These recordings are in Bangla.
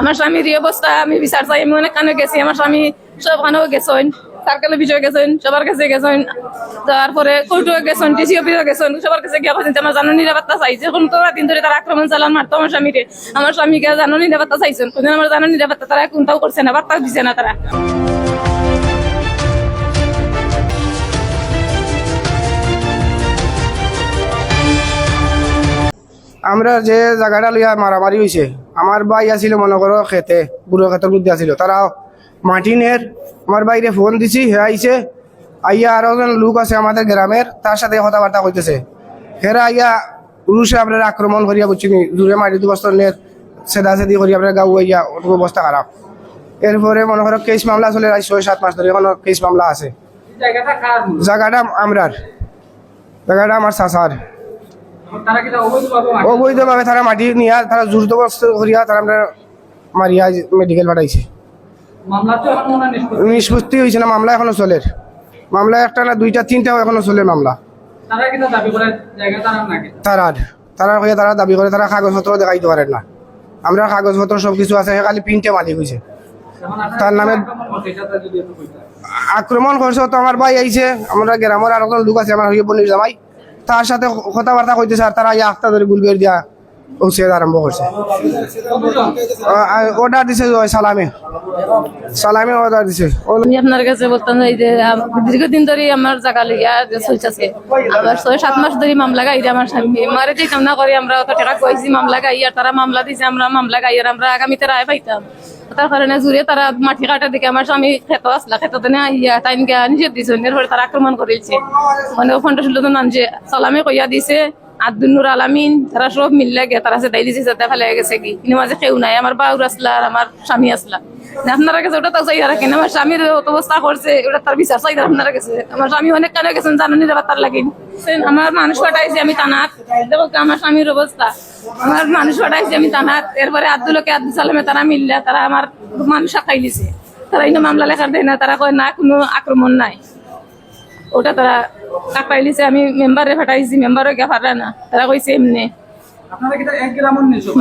আমার স্বামীর এই অবস্থা, আমি বিচার চাই, আমি অনেক কানে গেছি, আমার স্বামী সব কানেও গেছেন সার্কেলের বিজয় গেছেন, সবার কাছে গেছেন, তারপরে কোর্টও গেছেন ডিসি অফিসও গেছেন, সবার কাছে গিয়ে বলছেন আমার জানো নিরাপত্তা চাইছে কোন তো দিন ধরে তারা আক্রমণ চালান মারতো আমার স্বামীকে আমার স্বামীকে জানো নিরাপত্তা চাইছেন, কোনদিন আমার জানো নিরাপত্তা তারা কোনটাও করছে না, বার্তাও দিছে না তারা। আমরা যে জায়গাটা লইয়া মারামারি হয়েছে আমার ভাই আছিল মনে করো খেতে বুড়ো খেতের মধ্যে আছিল তারা মাটিনের আমার বাইরে ফোন দিছি হে আইছে আইয়া আরও একজন লোক আছে আমাদের গ্রামের তার সাথে কথাবার্তা কইতেছে। হেরা আইয়া পুরুষে আপনার আক্রমণ করিয়া বুঝছি দূরে মাটি দু বস্তর নের সেদা সেদি করি আপনার গাউ আইয়া ওটুকু অবস্থা খারাপ। এরপরে মনে করো কেস মামলা চলে আজ ছয় সাত মাস ধরে এখনও কেস মামলা আছে। জায়গাটা আমরার জায়গাটা আমার কি অবৈধভাবে তারা মাটি নিয়া তারা জোর জবরদস্ত করিয়া তারা আমরা মারিয়া মেডিকেল পাঠাইছে। হয় নিষ্পত্তি হয়েছে না মামলা এখনও চলে। মামলা একটা না দুইটা তিনটাও এখনও চলে মামলা। তারা কি দাবি করে তারা হয়ে তারা দাবি করে তারা কাগজপত্র দেখাইতে পারেন না। আমরা কাগজপত্র সব কিছু আছে খালি প্রিন্টে মালিক হয়েছে তার নামে- আক্রমণ করছে, তো আমার ভাই আইছে আমরা গ্রামের আর লোক আছে আমার হইয়ে বনির জামাই। তার সাথে কথাবার্তা কইতেছে আর তারা ইয়া আখতা ধরে গুলবের দিয়া ঔষধ আরম্ভ করছে। অর্ডার দিছে সালামে। সালামে অর্ডার দিছে। আমি আপনার কাছে বলতাম এই যে দীর্ঘদিন ধরে আমার জায়গা লিগা যে চলতেছে। আবার ছয়, সাত মাস ধরে মামলা গাইরে আমার স্বামী। মারে দিতাম না করে আমরা অত টাকা কইছি, মামলা গাই আর তারা মামলা দিছে, আমরা মামলা গাই আর আমরা আগামীতে রায় পাইতাম। তার কারণে জুড়ে তারা মাটি কাটা দিকে আমার স্বামী খেত আসলা খেত না ইয়া তাই নিজের দিছে এরপরে তারা আক্রমণ করেছে। মানে শুনলো তো নাম যে সালামে কইয়া দিছে আব্দুল আলামিন, তারা সব মিললে গে তারা সে দাইলি যাতে ফেলে গেছে কি? কিন্তু মাঝে কেউ নাই, আমার বাউর আসলা আর আমার স্বামী আসলা। আপনারা কাছে ওটা তো চাই রাখেন, আমার স্বামীর অবস্থা করছে, ওটা তার বিচার চাই আপনারা কাছে। আমার স্বামী অনেক কানে গেছেন জানেন নিরাপদ তার লাগিন আমার মানুষ পাঠাইছি আমি তানাত। দেখো আমার স্বামীর অবস্থা। আমার মানুষ পাঠাইছি আমি তানাত। এরপরে আব্দুলকে আব্দুল সালামে তারা মিললে, তারা আমার মানুষ খাই দিছে। তারা ইনো মামলা লেখার দেয় না, তারা কয় না, কোনো আক্রমণ নাই। ওটা তারা কাটাই লিছে আমি মেম্বারে ফাটাইছি মেম্বারও গিয়া পারা না। তারা কইছে এমনি।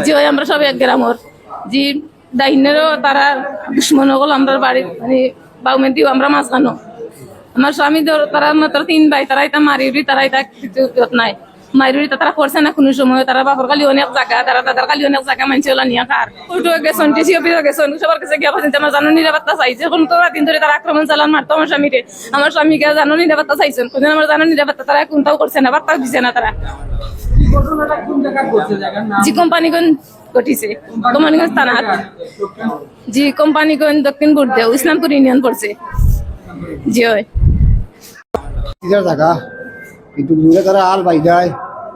জি আমরা সব এক গ্রামর জি ডাইনেরও তারা দুশ্মন হল আমরা বাড়ির মানে বাউমে দিও আমরা মাছ খানো আমার স্বামী ধর- তারা মাত্র তিন ভাই তারাই তা মারি তারাই তা কিছু নাই মারিউরি তারা করছে না কোনো সময় তারা বাপর কালি অনেক জায়গা তারা তাদের কালি অনেক জায়গা মানছে ওলা নিয়ে কার উল্টো গেছেন টিসি অফিসও গেছেন সবার কাছে গিয়ে বলছেন আমার জানো নিরাপত্তা চাইছে এখন তো দিন ধরে তারা আক্রমণ চালান মারতো আমার স্বামীকে আমার স্বামীকে জানো নিরাপত্তা চাইছেন কোনদিন আমার জানো নিরাপত্তা তারা কোনটাও করছে না বার্তাও দিছে না তারা কোন? জি কোম্পানিগঞ্জ ঘটিছে কোম্পানিগঞ্জ থানাত জি কোম্পানিগঞ্জ দক্ষিণ গুড়দেও ইসলামপুর ইউনিয়ন পড়ছে জি হয়। জায়গা কিন্তু দূরে তারা আল বাই যায়।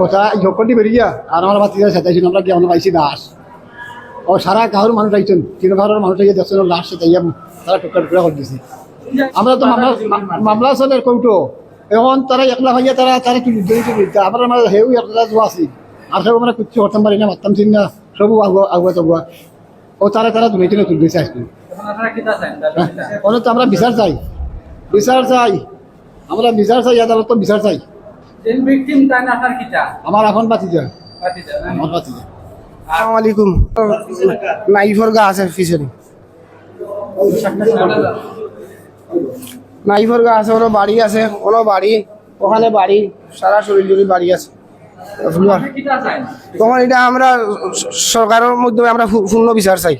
বসা সকলটি বেরিয়া আর আমার বাতিরা সেটাইছেন আমরা কি আমরা পাইছি দাস ও সারা গাঁর মানুষ আইছেন, তিন ঘরের মানুষ আইয়া দেখছেন লাশ সেটাইয়া তারা টুকরা টুকরা করে দিছে। আমরা তো মামলা মামলা চলে কৌটো? এখন তারা একলা হইয়া তারা তারা কি দিতে আমরা মানে হেউ একলা যোৱা আছিল। আর সব আমরা কিচ্ছু করতাম পারি না মারতাম চিন না, সবু আগুয়া আগুয়া তগুয়া ও তারা তারা দুই তিনে তুলতে চাইছিল এখন আপনারা কি চাচ্ছেন? দাবি কি চাচ্ছেন? ওরা তো আমরা বিচার চাই। বিচার চাই। আমরা বিচার চাই আদালত বিচার চাই। যেন victim তাই না আপনার কিটা? আমার এখন? আমার আসসালামু আলাইকুম নাইফর গা আছে ফিশারি নাইফর গা আছে ওনো বাড়ি আছে ওনো বাড়ি ওখানে বাড়ি সারা শরীর জুড়ে বাড়ি আছে। তখন এটা আমরা সরকারের মধ্যে আমরা পূর্ণ বিচার চাই।